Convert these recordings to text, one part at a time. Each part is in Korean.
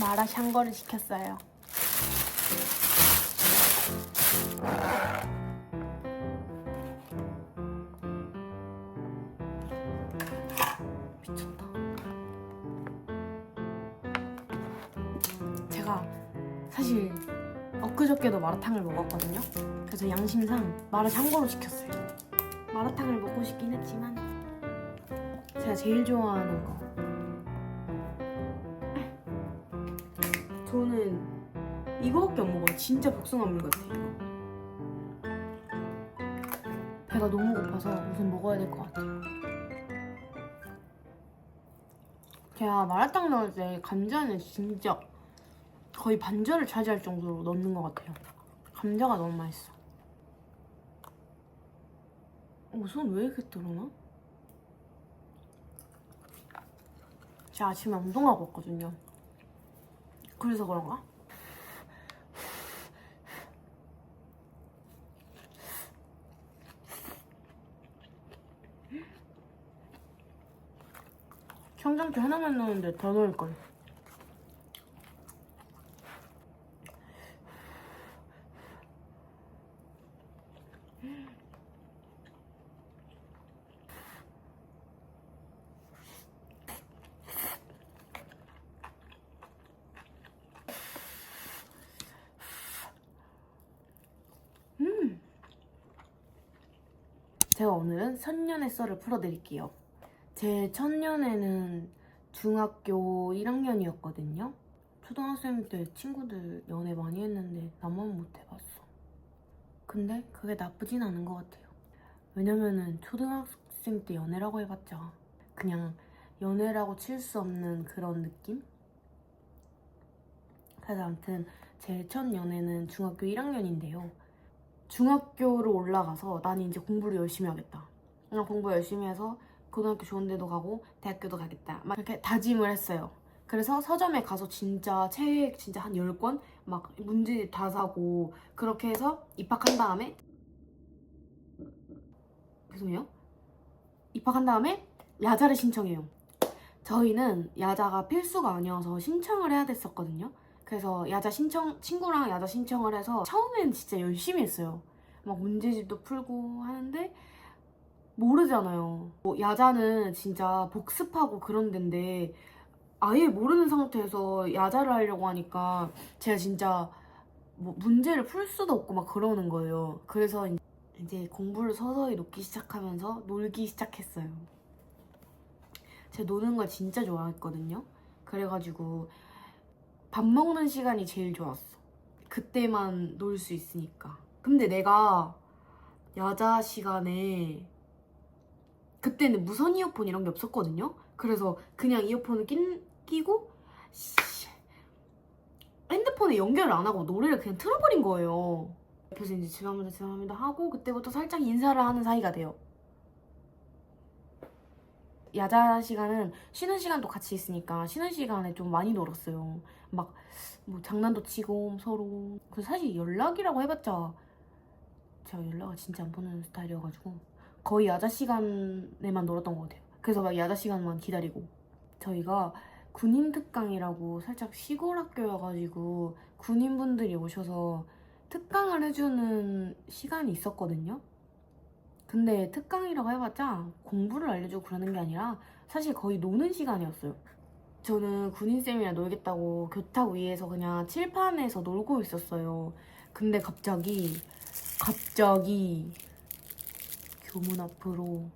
마라 샹궈를 시켰어요. 미쳤다. 제가 사실 엊그저께도 마라탕을 먹었거든요. 그래서 양심상 마라 샹궈로 시켰어요. 마라탕을 먹고 싶긴 했지만 제가 제일 좋아하는 거 저는 이거밖에 안 먹어요. 진짜 복숭아물 같아 이거. 배가 너무 고파서 우선 먹어야 될 것 같아요. 제가 마라탕 넣을 때 감자는 진짜 거의 반절을 차지할 정도로 넣는 것 같아요. 감자가 너무 맛있어. 어, 손왜 이렇게 들어나? 제가 아침에 운동하고 왔거든요. 그래서 그런가? 청장채 하나만 넣었는데 더 넣을걸. 제가 오늘은 선년의 썰을 풀어드릴게요. 제 첫년에는 중학교 1학년이었거든요. 초등학생 때 친구들 연애 많이 했는데 나만 못 해봤어. 근데 그게 나쁘진 않은 것 같아요. 왜냐면은 초등학생 때 연애라고 해봤자 그냥 연애라고 칠 수 없는 그런 느낌? 그래서 아무튼 제 첫 연애는 중학교 1학년인데요. 중학교로 올라가서 나는 이제 공부를 열심히 하겠다. 그냥 공부 열심히 해서 고등학교 좋은 데도 가고 대학교도 가겠다. 막 이렇게 다짐을 했어요. 그래서 서점에 가서 진짜 책 진짜 한 10권 막 문제 다 사고 그렇게 해서 입학한 다음에 죄송해요. 입학한 다음에 야자를 신청해요. 저희는 야자가 필수가 아니어서 신청을 해야 됐었거든요. 그래서 야자 신청 친구랑 야자 신청을 해서 처음엔 진짜 열심히 했어요. 막 문제집도 풀고 하는데 모르잖아요. 뭐 야자는 진짜 복습하고 그런 데인데 아예 모르는 상태에서 야자를 하려고 하니까 제가 진짜 뭐 문제를 풀 수도 없고 막 그러는 거예요. 그래서 이제 공부를 서서히 놓기 시작하면서 놀기 시작했어요. 제가 노는 걸 진짜 좋아했거든요. 그래가지고 밥 먹는 시간이 제일 좋았어. 그때만 놀 수 있으니까. 근데 내가 야자 시간에 그때는 무선 이어폰 이런 게 없었거든요. 그래서 그냥 이어폰을 낀, 끼고 씨, 핸드폰에 연결을 안 하고 노래를 그냥 틀어버린 거예요. 옆에서 이제 죄송합니다, 죄송합니다 하고 그때부터 살짝 인사를 하는 사이가 돼요. 야자 시간은 쉬는 시간도 같이 있으니까 쉬는 시간에 좀 많이 놀았어요. 막 뭐 장난도 치고 서로. 그 사실 연락이라고 해봤자 제가 연락을 진짜 안 보는 스타일이어가지고 거의 야자 시간에만 놀았던 것 같아요. 그래서 막 야자 시간만 기다리고 저희가 군인 특강이라고 살짝 시골 학교여가지고 군인분들이 오셔서 특강을 해주는 시간이 있었거든요. 근데 특강이라고 해봤자 공부를 알려주고 그러는 게 아니라 사실 거의 노는 시간이었어요. 저는 군인쌤이랑 놀겠다고 교탁 위에서 그냥 칠판에서 놀고 있었어요. 근데 갑자기, 갑자기 교문 앞으로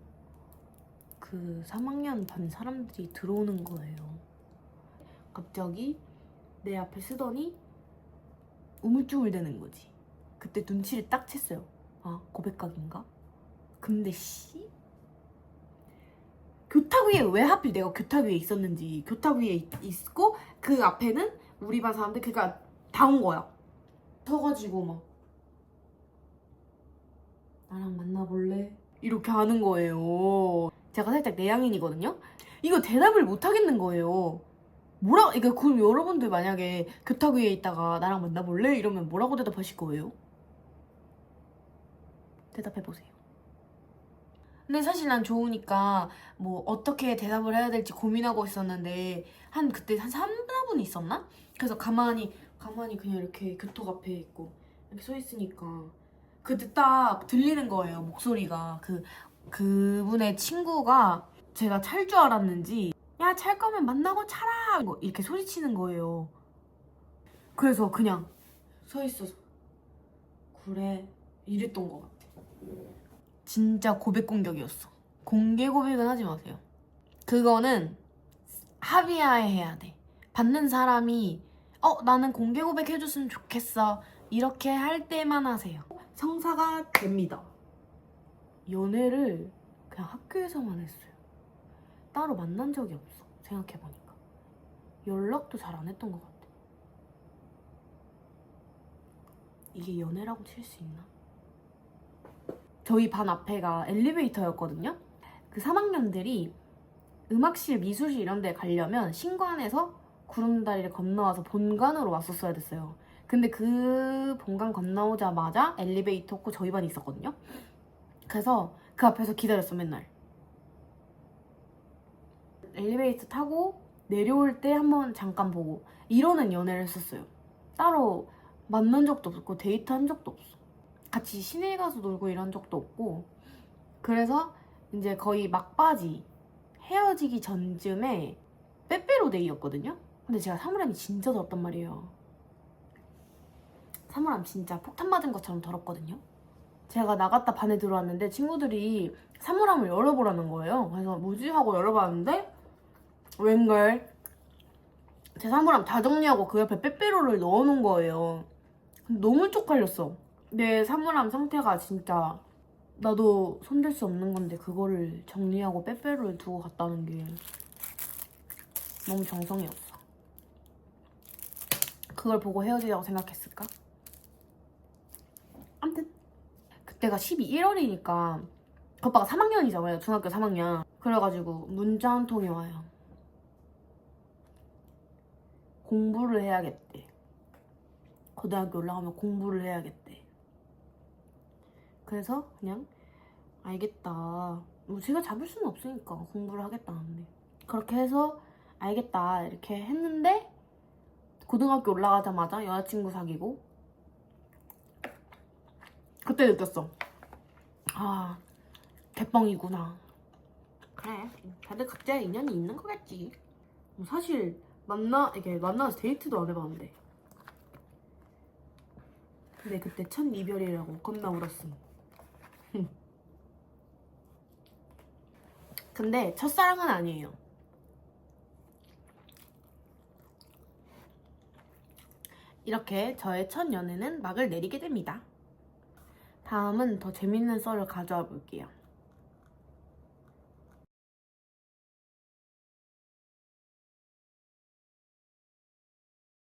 그 3학년 반 사람들이 들어오는 거예요. 갑자기 내 앞에 쓰더니 우물쭈물대는 거지. 그때 눈치를 딱 챘어요. 아, 고백각인가? 근데 씨 교탁 위에 왜 하필 내가 교탁 위에 있었는지 교탁 위에 있- 있고 그 앞에는 우리 반 사람들 그니까 다 온 거야 서가지고 막 나랑 만나볼래? 이렇게 하는 거예요 제가 살짝 내향인이거든요 이거 대답을 못 하겠는 거예요 뭐라 그러니까 그럼 여러분들 만약에 교탁 위에 있다가 나랑 만나볼래? 이러면 뭐라고 대답하실 거예요? 대답해 보세요. 근데 사실 난 좋으니까 뭐 어떻게 대답을 해야 될지 고민하고 있었는데 한 그때 한 3분이 있었나? 그래서 가만히 가만히 그냥 이렇게 교톡 앞에 있고 이렇게 서 있으니까 그때 딱 들리는 거예요 목소리가 그 그분의 친구가 제가 찰 줄 알았는지 야 찰 거면 만나고 차라 뭐 이렇게 소리치는 거예요. 그래서 그냥 서 있어서 그래 이랬던 것 같아. 진짜 고백 공격이었어. 공개 고백은 하지 마세요. 그거는 합의하에 해야 돼. 받는 사람이 어 나는 공개 고백 해줬으면 좋겠어 이렇게 할 때만 하세요. 성사가 됩니다. 연애를 그냥 학교에서만 했어요. 따로 만난 적이 없어. 생각해보니까. 연락도 잘 안 했던 것 같아. 이게 연애라고 칠 수 있나? 저희 반 앞에가 엘리베이터였거든요. 그 3학년들이 음악실, 미술실 이런 데 가려면 신관에서 구름다리를 건너와서 본관으로 왔었어야 됐어요. 근데 그 본관 건너오자마자 엘리베이터 없고 저희 반이 있었거든요. 그래서 그 앞에서 기다렸어 맨날. 엘리베이터 타고 내려올 때 한번 잠깐 보고 이러는 연애를 했었어요. 따로 만난 적도 없고 데이트한 적도 없어. 같이 시내 가서 놀고 이런 적도 없고 그래서 이제 거의 막바지 헤어지기 전쯤에 빼빼로데이였거든요. 근데 제가 사물함이 진짜 더럽단 말이에요. 사물함 진짜 폭탄 맞은 것처럼 더럽거든요. 제가 나갔다 반에 들어왔는데 친구들이 사물함을 열어보라는 거예요. 그래서 뭐지 하고 열어봤는데 웬걸 제 사물함 다 정리하고 그 옆에 빼빼로를 넣어놓은 거예요. 너무 쪽팔렸어. 내 사물함 상태가 진짜 나도 손댈 수 없는 건데 그거를 정리하고 빼빼로를 두고 갔다는 게 너무 정성이 없어. 그걸 보고 헤어지자고 생각했을까? 암튼 그때가 12일월이니까 그 오빠가 3학년이잖아요. 중학교 3학년. 그래가지고 문자 한 통이 와요. 공부를 해야겠대. 고등학교 올라가면 공부를 해야겠대. 그래서 그냥 알겠다. 뭐 제가 잡을 수는 없으니까 공부를 하겠다는데. 그렇게 해서 알겠다 이렇게 했는데 고등학교 올라가자마자 여자친구 사귀고 그때 느꼈어. 아 개뻥이구나. 그래 다들 각자 인연이 있는 거겠지. 뭐 사실 만나 이게 만나서 데이트도 안 해봤는데. 근데 그때 첫 이별이라고 겁나 울었음. 근데 첫사랑은 아니에요. 이렇게 저의 첫 연애는 막을 내리게 됩니다. 다음은 더 재밌는 썰을 가져와 볼게요.